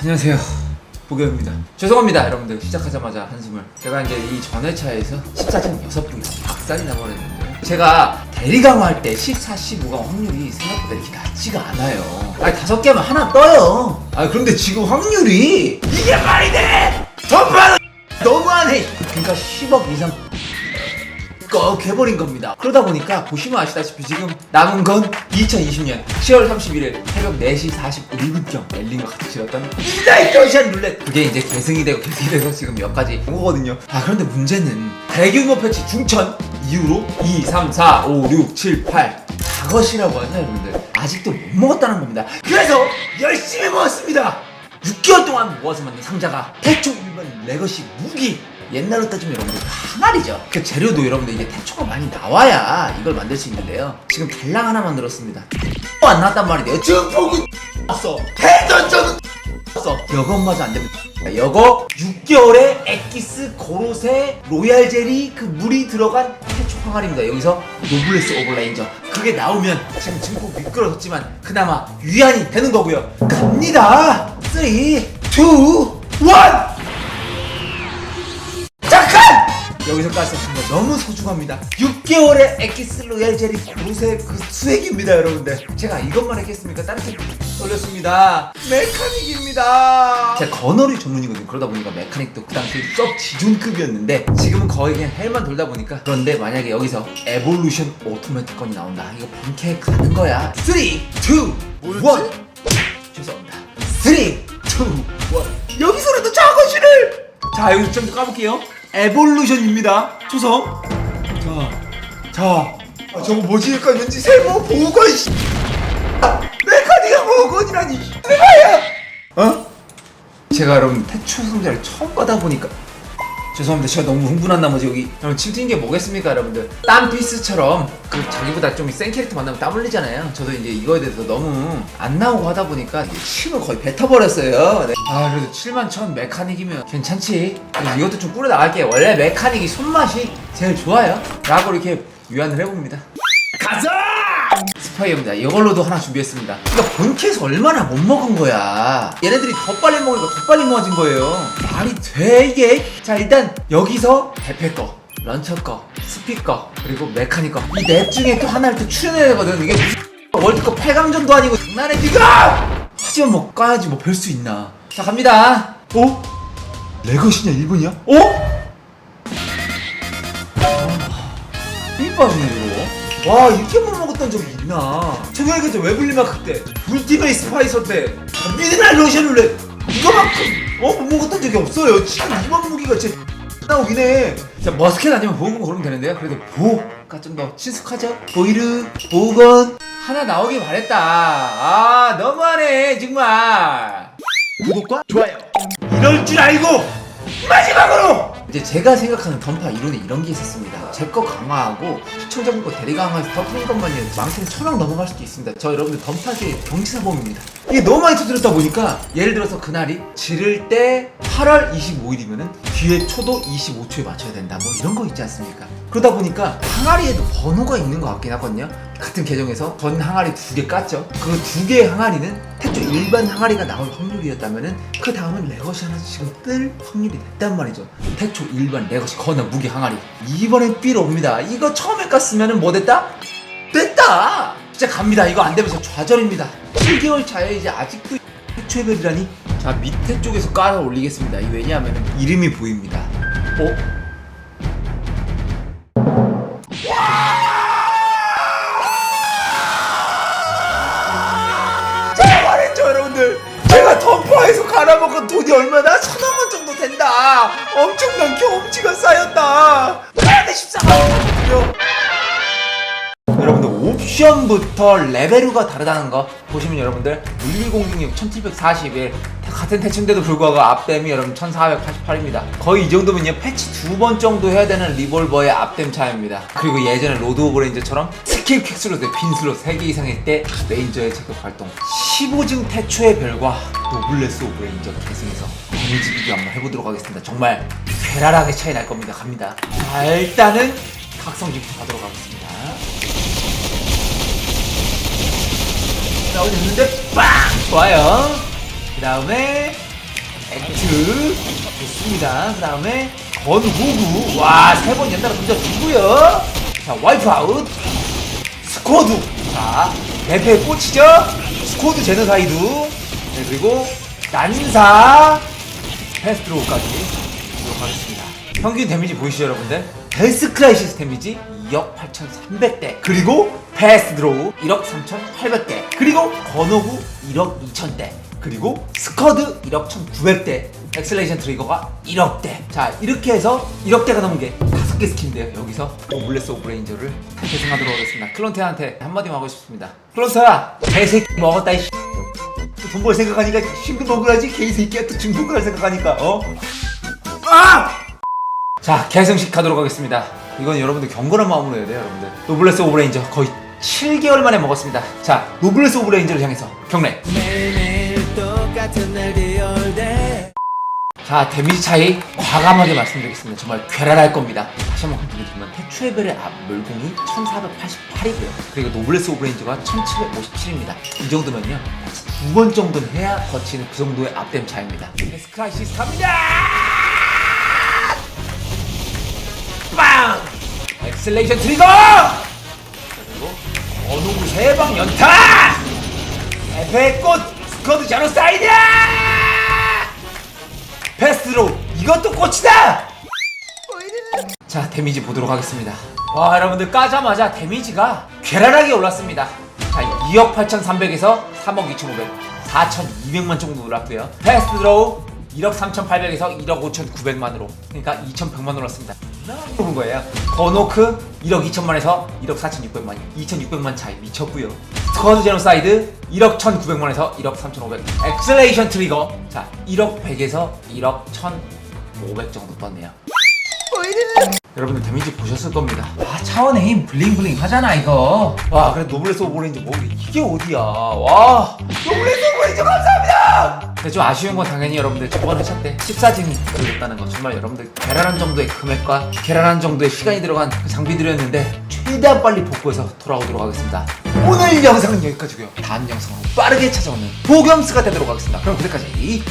안녕하세요. 보경입니다. 죄송합니다, 여러분들. 시작하자마자 한숨을. 제가 이제 이 전회차에서 14점 6분이 박살이 나버렸는데 제가 대리 강화할 때 14, 15강 확률이 생각보다 이렇게 낮지가 않아요. 아니, 다섯 개면 하나 떠요. 아, 그런데 지금 확률이 이게 말이 돼! 전반 너무하네! 그러니까 10억 이상 꺽 해버린 겁니다. 그러다 보니까 보시면 아시다시피 지금 남은 건 2020년 10월 31일 새벽 4시 41분경 엘린과 같이 치렀던 인다이 러시안 룰렛 그게 이제 계승이 되고 계승이 돼서 지금 몇 가지 온 거거든요. 아 그런데 문제는 대규모 패치 중천 이후로 2, 3, 4, 5, 6, 7, 8 다것이라고 하죠 여러분들 아직도 못 먹었다는 겁니다. 그래서 열심히 먹었습니다. 6개월 동안 모아서 만든 상자가 태초 일반 레거시 무기 옛날로 따지면 여러분들 항아리죠. 그 재료도 여러분들 이게 태초가 많이 나와야 이걸 만들 수 있는데요. 지금 달랑 하나 만들었습니다. 또안 나왔단 지금 보고 없어. 대전전은 없어. 여것마저 안 됩니다. 여거 6개월의 엑기스 고로세 로얄 제리 그 물이 들어간 태초 항아리입니다. 여기서 노블레스 오버레인저. 그게 나오면 지금 증폭 미끄러졌지만 그나마 위안이 되는 거고요. 갑니다. 3 2 1 여기서 까셨습니다. 너무 소중합니다. 6개월의 엑기스 로얄 제리 고로세 그 수액입니다, 여러분들. 제가 이것만 했겠습니까? 다른 책 돌렸습니다. 메카닉입니다. 제가 건어리 전문이거든요. 그러다 보니까 메카닉도 그 당시 썩 지존급이었는데 지금은 거의 그냥 헬만 돌다 보니까 그런데 만약에 여기서 에볼루션 오토매틱 건이 나온다. 이거 본캐 가는 거야. 3, 2, 1 죄송합니다. 3, 2, 1 여기서라도 작업실을 자 여기서 좀 까볼게요 에볼루션입니다. 초성. 자, 자. 아, 저거 뭐지? 약간 왠지 세모 보건 씨 아, 메카니가 보건이라니. 세마야 어? 제가 여러분 태초 상자를 처음 받아보니까 죄송합니다. 제가 너무 흥분한 나머지 여기 여러분 침 튀는 게 뭐겠습니까, 여러분들? 땀 피스처럼 그 자기보다 좀 센 캐릭터 만나면 땀 흘리잖아요. 저도 이제 이거에 대해서 너무 안 나오고 하다 보니까 침을 거의 뱉어버렸어요. 네. 아 그래도 7만 천 메카닉이면 괜찮지. 이것도 좀 꾸려 나갈게. 원래 메카닉이 손맛이 제일 좋아요. 라고 이렇게 위안을 해봅니다. 가자! 스파이어입니다. 이걸로도 하나 준비했습니다. 그러니까 본캐에서 얼마나 못 먹은 거야. 얘네들이 더 빨리 먹으니까 더 빨리 모아진 거예요. 말이 돼 이게? 자 일단 여기서 대패 거, 런처 거, 스피커 그리고 메카닉 거. 이 넷 중에 또 하나를 또 출연해야 되거든. 이게 월드컵 8강전도 아니고 장난해 지금! 하지만 뭐 까야지 뭐 별 수 있나. 자 갑니다. 어? 레거시냐 일본이야? 어? 이 빠지네 이거 와 이렇게 못 먹었던 적이 있나? 최근에 그때 웨블리마크 때 울티메이 스파이서 때 미드날 러시안 룰렛 이거만큼 어 못 먹었던 적이 없어요. 지금 이번 무기가 진짜 나오긴 해 자 머스켓 아니면 보건 고르면 되는데요. 그래도 보가 좀 더 친숙하죠? 보이르 보건. 하나 나오길 바랬다. 아 너무하네 정말. 구독과 좋아요. 이럴 줄 알고 마지막으로 이제 제가 생각하는 던파 이론에 이런 게 있었습니다. 제 거 강화하고 시청자분 거 대리 강화해서 덮는 것만이 많게는 천억 넘어갈 수도 있습니다. 저 여러분들 던파의 경치사범입니다. 이게 너무 많이 두드렸다 보니까 예를 들어서 그날이 지를 때 8월 25일이면은 뒤에 초도 25초에 맞춰야 된다. 뭐 이런 거 있지 않습니까? 그러다 보니까 항아리에도 번호가 있는 것 같긴 하거든요. 같은 계정에서 전 항아리 두 개 깠죠. 그 두 개의 항아리는 일반 항아리가 나올 확률이었다면은 그 다음은 레거시 하나 지금 뜰 확률이 됐단 말이죠. 태초 일반 레거시 거나 무기 항아리 이번엔 삘 옵니다. 이거 처음에 깠으면은 뭐 됐다? 됐다. 진짜 갑니다. 이거 안 되면 저 좌절입니다. 7개월 차에 이제 아직도 태초의 별이라니. 자 밑에 쪽에서 깔아 올리겠습니다. 이 왜냐하면 이름이 보입니다. 어? 덤퍼에서 갈아먹은 돈이 얼마나? 천억 원 정도 된다. 엄청난 경험치가 쌓였다. 그런데 14만 여러분들 옵션부터 레벨우가 다르다는 거 보시면 여러분들 11066 1741 같은 태층인데도 불구하고 앞댐이 여러분 1488입니다. 거의 이 정도면요 패치 두 번 정도 해야 되는 리볼버의 앞댐 차이입니다. 그리고 예전에 로드 오브 레인저처럼 스킬 퀵슬롯의 빈슬롯 3개 이상일 때 레인저의 체급 활동. 15증 태초의 별과 노블레스 오브 레인저 계승해서 데미지 비교 한번 해보도록 하겠습니다. 정말 괴랄하게 차이 날 겁니다. 갑니다. 자 일단은 각성기부터 가도록 하겠습니다. 나오는데 빵! 좋아요. 그 다음에 액트 좋습니다. 그 다음에 건호구. 와 세 번 연달아 던져주고요. 자 와이프 아웃 스쿼드. 자 대패 꽂히죠? 스쿼드 제너사이드 네, 그리고 난사 패스트로우까지 하도록 하겠습니다. 평균 데미지 보이시죠 여러분들? 헬스 크라이시스 데미지 2억 8,300대. 그리고 패스트로우 1억 3,800대. 그리고 건호구 1억 2천대. 그리고 스커드 1억 1,900대. 엑셀레이션 트리거가 1억대. 자 이렇게 해서 1억대가 넘은 게 다섯 개 스킨인데요? 여기서? 오블레스 오브 레인저를 계승하도록 하겠습니다. 클론테한테 한마디만 하고 싶습니다. 클론테야 개새끼 먹었다 이씨. 돈벌 생각하니까 힘도 먹으라지 개새끼야. 또 중독을 할 생각하니까 어? 아! 자 개성식 가도록 하겠습니다. 이건 여러분들 경건한 마음으로 해야 돼요 여러분들. 노블레스 오브 레인저 거의 7개월 만에 먹었습니다. 자 노블레스 오브 레인저를 향해서 경례. 매일매일 똑같은 올때 자 데미지 차이 과감하게 말씀드리겠습니다. 정말 괴랄할 겁니다. 다시 한번 말씀드리지만 태추에벨의 앞 물공이 1488이고요. 그리고 노블레스 오브레인저가 1757입니다. 이 정도면요. 두 번 정도는 해야 거치는 그 정도의 앞댐 차이입니다. 데스크라이시스 갑니다! 빵! 엑셀레이션 트리거! 그리고 어누구 세방 연타 에페의 꽃 스쿼드 제노사이드 패스로 이것도 꽃이다! 자 데미지 보도록 하겠습니다. 와 여러분들 까자마자 데미지가 괴랄하게 올랐습니다. 자 2억 8,300에서 3억 2,500 4,200만 정도 올랐고요. 패스트 드로우 1억 3,800에서 1억 5,900만으로 그러니까 2,100만 올랐습니다. 그런 거예요. 버노크 1억 2천만에서 1억 4,600만 2,600만 차이 미쳤고요 스쿼드 제노사이드 1억 1,900만에서 1억 3,500 엑셀레이션 트리거 자 1억 100에서 1억 1,500 정도 떴네요 여러분들 데미지 보셨을 겁니다. 아 차원의 힘 블링블링 하잖아 이거. 와 그래 노블레스 오브레인저 뭐 이게 어디야? 와 노블레스 오브레인저 감사합니다. 근데 좀 아쉬운 건 당연히 여러분들 저번 회차 때 14진이 들렸다는 거 정말 여러분들 계란한 정도의 금액과 계란한 정도의 시간이 들어간 그 장비들이었는데 최대한 빨리 복구해서 돌아오도록 하겠습니다. 오늘 영상은 여기까지고요. 다음 영상으로 빠르게 찾아오는 보겸스가 되도록 하겠습니다. 그럼 그때까지.